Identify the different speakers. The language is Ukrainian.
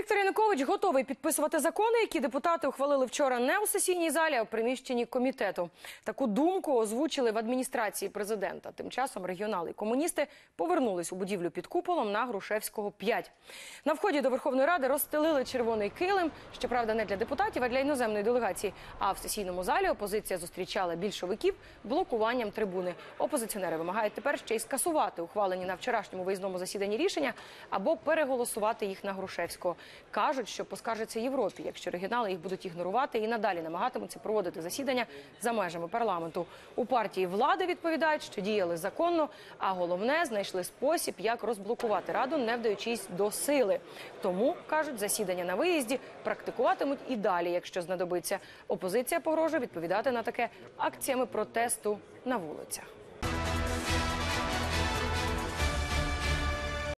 Speaker 1: Віктор Янукович готовий підписувати закони, які депутати ухвалили вчора не у сесійній залі, а у приміщенні комітету. Таку думку озвучили в адміністрації президента. Тим часом регіонали і комуністи повернулись у будівлю під куполом на Грушевського 5. На вході до Верховної Ради розстелили червоний килим. Щоправда, не для депутатів, а для іноземної делегації. А в сесійному залі опозиція зустрічала більшовиків блокуванням трибуни. Опозиціонери вимагають тепер ще й скасувати ухвалені на вчорашньому виїзному засіданні рішення або переголосувати їх на Грушевського. Кажуть, що поскаржаться Європі, якщо регіонали їх будуть ігнорувати і надалі намагатимуться проводити засідання за межами парламенту. У партії влади відповідають, що діяли законно, а головне знайшли спосіб, як розблокувати раду, не вдаючись до сили. Тому кажуть, засідання на виїзді практикуватимуть і далі, якщо знадобиться. Опозиція погрожує відповідати на таке акціями протесту на вулицях.